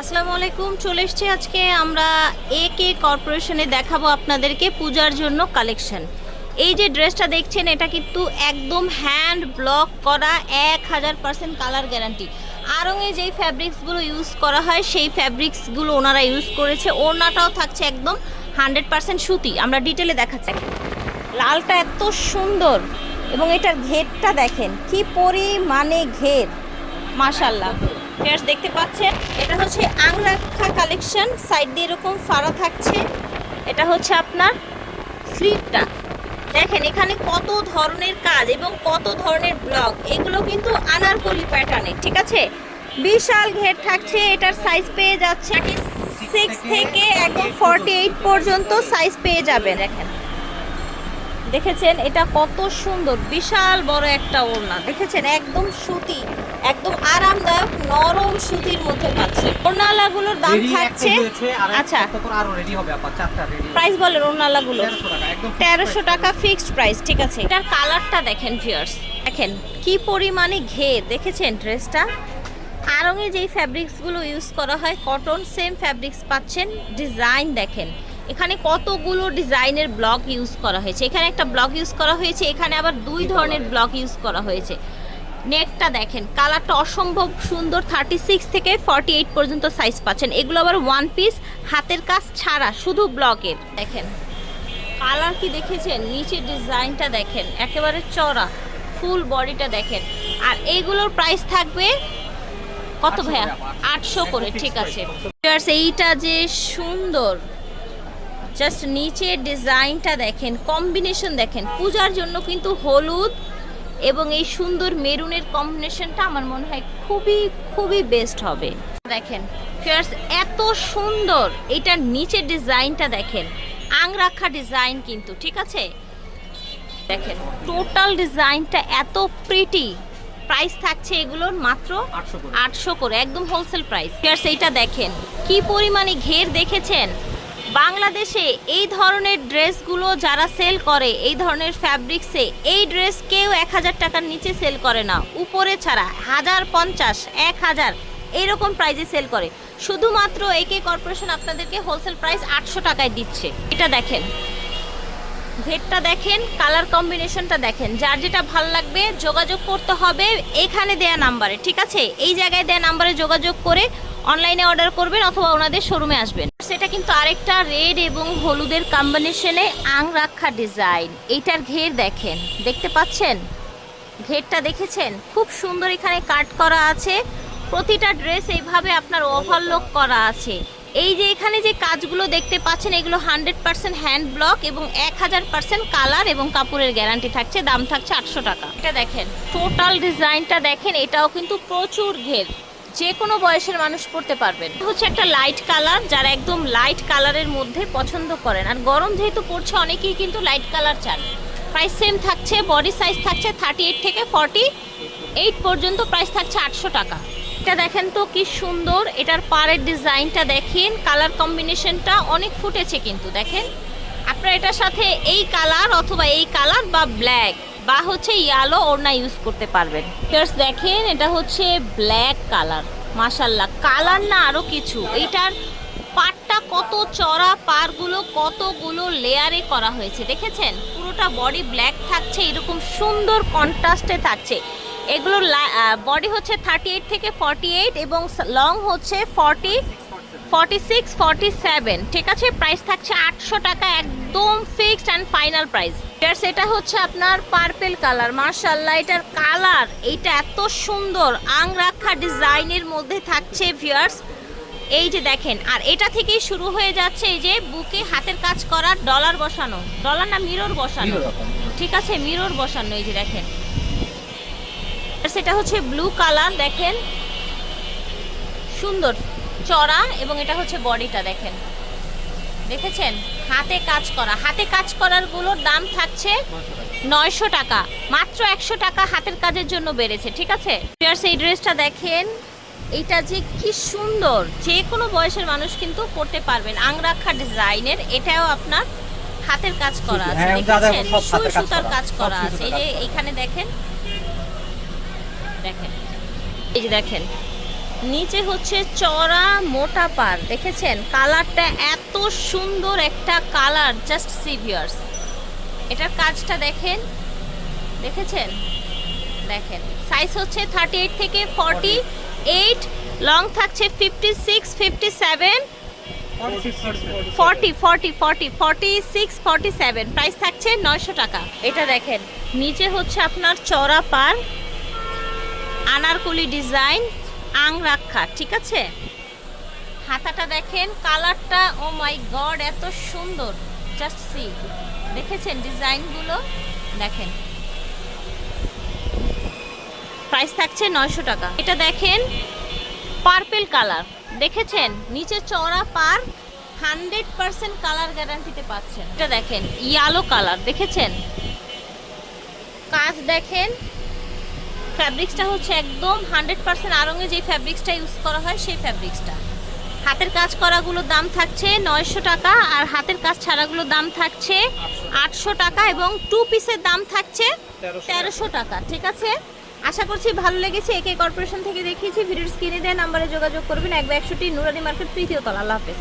আসসালামু আলাইকুম, চলে এসছি আজকে আমরা এ কে কর্পোরেশনে দেখাবো আপনাদেরকে পূজার জন্য কালেকশন এই যে ড্রেসটা দেখছেন, এটা কিন্তু একদম হ্যান্ড ব্লক করা এক হাজার পার্সেন্ট কালার গ্যারান্টি আরঙে যেই ফ্যাব্রিক্সগুলো ইউজ করা হয়, সেই ফ্যাব্রিক্সগুলো ওনারা ইউজ করেছে। ওড়নাটাও থাকছে একদম হান্ড্রেড পার্সেন্ট সুতি। আমরা ডিটেলে দেখাচ্ছি। লালটা এত সুন্দর এবং এটার ঘেরটা দেখেন, কি পরিমাণে ঘের। মাশাল্লাহ ফেয়ার্স দেখতে পাচ্ছেন। এটা হচ্ছে আংরাখা কালেকশন। সাইড দিয়ে এরকম ফাড়া থাকছে। এটা হচ্ছে আপনার স্লিপটা। দেখেন, এখানে কত ধরনের কাজ এবং কত ধরনের ব্লক এগুলো কিন্তু আনারকলি প্যাটার্নে ঠিক আছে? বিশাল ঘের থাকছে, এটার সাইজ পেয়ে যাচ্ছে সিক্স থেকে একদম ফর্টি এইট পর্যন্ত সাইজ পেয়ে যাবে দেখেন। দেখেছেন? এটা কত সুন্দর, বিশাল বড় একটা ওড়না। দেখেছেন? একদম সুতি। একদম আরামদায়ক নরম সুতির মধ্যে পাচ্ছে। ওড়নালাগুলোর দাম থাকছে আচ্ছা। প্রাইস বলেন ওড়নালাগুলো। তেরোশো টাকা ফিক্সড প্রাইস ঠিক আছে। এটার কালারটা দেখেন ভিউয়ার্স দেখেন কি পরিমাণে ঘের দেখেছেন ড্রেসটা আরঙে যেই ফ্যাব্রিক্সগুলো ইউজ করা হয় কটন সেম ফ্যাব্রিক্স পাচ্ছেন। ডিজাইন দেখেন এখানে কতগুলো ডিজাইনের ব্লক ইউজ করা হয়েছে। এখানে একটা ব্লক ইউজ করা হয়েছে এখানে আবার দুই ধরনের ব্লক ইউজ করা হয়েছে। নেকটা দেখেন কালারটা অসম্ভব সুন্দর থার্টি সিক্স থেকে ফর্টি এইট পর্যন্ত সাইজ পাচ্ছেন। এগুলো আবার ওয়ান পিস হাতের কাজ ছাড়া শুধু ব্লকের। দেখেন কালার কি দেখেছেন? নিচের ডিজাইনটা দেখেন একেবারে চড়া ফুল বডিটা দেখেন। আর এইগুলোর প্রাইস থাকবে কত ভাইয়া? আটশো করে ঠিক আছে। এইটা যে সুন্দর। জাস্ট নিচের ডিজাইনটা দেখেন কম্বিনেশন দেখেন। পূজার জন্য কিন্তু হলুদ এবং এই সুন্দর মেরুনের কম্বিনেশনটা আমার মনে হয় খুবই খুবই বেস্ট হবে। দেখেন ফিয়ার্স এত সুন্দর। এটার নিচের ডিজাইনটা দেখেন। আংরাখা ডিজাইন কিন্তু ঠিক আছে? দেখেন টোটাল ডিজাইনটা এত প্রিটি প্রাইস থাকছে এগুলোর মাত্র আটশো করে। একদম হোলসেল প্রাইস ফিয়ার্স এইটা দেখেন কি পরিমাণে ঘের দেখেছেন? বাংলাদেশে এই ধরনের ড্রেসগুলো যারা সেল করে, এই ধরনের ফ্যাব্রিক্সে, এই ড্রেস কেউ এক হাজার টাকার নিচে সেল করে না। উপরে ছাড়া হাজার পঞ্চাশ, এক হাজার এইরকম প্রাইজে সেল করে। শুধুমাত্র একে কর্পোরেশন আপনাদেরকে হোলসেল প্রাইস আটশো টাকায় দিচ্ছে। এটা দেখেন। ভেটটা দেখেন কালার কম্বিনেশনটা দেখেন। যার যেটা ভালো লাগবে যোগাযোগ করতে হবে এখানে দেয়া নাম্বারে ঠিক আছে? এই জায়গায় দেয়া নাম্বারে যোগাযোগ করে অনলাইনে অর্ডার করবেন অথবা ওনাদের শোরুমে আসবেন। সেটা কিন্তু আরেকটা রেড এবং হলুদের কম্বিনেশনে আং রাখা ডিজাইন এইটার ঘের দেখেন, দেখতে পাচ্ছেন? ঘেরটা দেখেছেন? খুব সুন্দর এখানে কাট করা আছে। প্রতিটা ড্রেস এইভাবে আপনার ওভারলোক করা আছে। এই যে এখানে যে কাজগুলো দেখতে পাচ্ছেন, এগুলো হান্ড্রেড পার্সেন্ট হ্যান্ড ব্লক এবং এক হাজার পার্সেন্ট কালার এবং কাপড়ের গ্যারান্টি থাকছে, দাম থাকছে আটশো টাকা। এটা দেখেন টোটাল ডিজাইনটা দেখেন, এটাও কিন্তু প্রচুর ঘের। যে কোনো বয়সের মানুষ পড়তে পারবেন। হচ্ছে একটা লাইট কালার যারা একদম লাইট কালারের মধ্যে পছন্দ করেন। আর গরম যেহেতু পড়ছে, অনেকেই কিন্তু লাইট কালার চান। প্রাইস সেম থাকছে বডি সাইজ থাকছে থার্টি এইট থেকে ফর্টি এইট পর্যন্ত প্রাইস থাকছে আটশো টাকা। এটা দেখেন তো কি সুন্দর, এটার পাড়ের ডিজাইনটা দেখেন কালার কম্বিনেশনটা অনেক ফুটেছে কিন্তু, দেখেন। আপনারা এটার সাথে এই কালার অথবা এই কালার বা ব্ল্যাক বা হচ্ছে ইয়ালো ওড়না ইউজ করতে পারবেন। জাস্ট দেখেন, এটা হচ্ছে ব্ল্যাক কালার মাশাল্লাহ কালার না আরও কিছু এটার পাটটা কত চড়া, পারগুলো কতগুলো লেয়ারে করা হয়েছে, দেখেছেন? পুরোটা বডি ব্ল্যাক থাকছে, এরকম সুন্দর কন্ট্রাস্টে থাকছে। এগুলোর বডি হচ্ছে থার্টি এইট থেকে ফর্টি এইট এবং লং হচ্ছে forty forty six forty seven ঠিক আছে? প্রাইস থাকছে আটশো টাকা, একদম ফিক্সড অ্যান্ড ফাইনাল প্রাইস সেটা হচ্ছে আপনার পার্পেল কালার মার্শাল্লাহ এটার কালার এইটা এত সুন্দর আংরাখা ডিজাইনের মধ্যে থাকছে ভিয়ার্স এই যে দেখেন আর এটা থেকেই শুরু হয়ে যাচ্ছে এই যে বুকে হাতের কাজ করা ডলার বসানো। ডলার না মিরর বসানো? ঠিক আছে মিরর বসানো এই যে দেখেন। সেটা হচ্ছে ব্লু কালার দেখেন। সুন্দর চড়া এবং এটা হচ্ছে বডিটা দেখেন। দেখেছেন? হাতে কাজ করা। হাতে কাজ করারগুলোর দাম থাকছে নয়শো টাকা। মাত্র একশো টাকা হাতের কাজের জন্য বেড়েছে ঠিক আছে? এই ড্রেসটা দেখেন। এটা যে কি সুন্দর। যে কোনো বয়সের মানুষ কিন্তু পড়তে পারবেন আংরাখা ডিজাইনের। এটাও আপনার হাতের কাজ করা আছে হ্যাঁ, দেখেছেন? সুই সুতার কাজ করা আছে। এই যে। এইখানে দেখেন দেখেন। এই যে দেখেন। নিচে হচ্ছে চড়া মোটা পার। দেখেছেন? কালারটা এত সুন্দর একটা কালার জাস্ট সিভিয়ার্স এটার কাজটা দেখেন। দেখেছেন? দেখেন। সাইজ হচ্ছে থার্টি এইট থেকে ফর্টি এইট লং থাকছে fifty six fifty seven forty forty forty forty six forty seven price থাকছে নয়শো টাকা। এটা দেখেন। নিচে হচ্ছে আপনার চড়া পার। আনারকলি ডিজাইন আং রাখা ঠিক আছে? হাতাটা দেখেন, কালারটা, ও মাই গড, এত সুন্দর। জাস্ট সি দেখেছেন ডিজাইনগুলো? দেখেন। প্রাইস থাকছে নয়শো টাকা। এটা দেখেন পার্পেল কালার দেখেছেন? নিচে চওড়া পার হান্ড্রেড পার্সেন্ট কালার গ্যারান্টিতে পাচ্ছেন। এটা দেখেন ইয়ালো কালার দেখেছেন? কাজ দেখেন ফ্যাব্রিক্সটা হচ্ছে একদম হান্ড্রেড পার্সেন্ট আরঙে যে ফ্যাব্রিক্সটা ইউজ করা হয় সেই ফ্যাব্রিক্সটা হাতের কাজ করাগুলোর দাম থাকছে নয়শো টাকা আর হাতের কাজ ছাড়াগুলোর দাম থাকছে আটশো টাকা এবং টু পিসের দাম থাকছে তেরোশো টাকা। ঠিক আছে? আশা করছি ভালো লেগেছে একে কর্পোরেশন থেকে দেখিয়েছি ভিডিওর স্ক্রিনে দেওয়া নাম্বারে যোগাযোগ করবেন এক একশোটি নুরানি মার্কেট তৃতীয় তলা। আল্লাহ হাফেজ।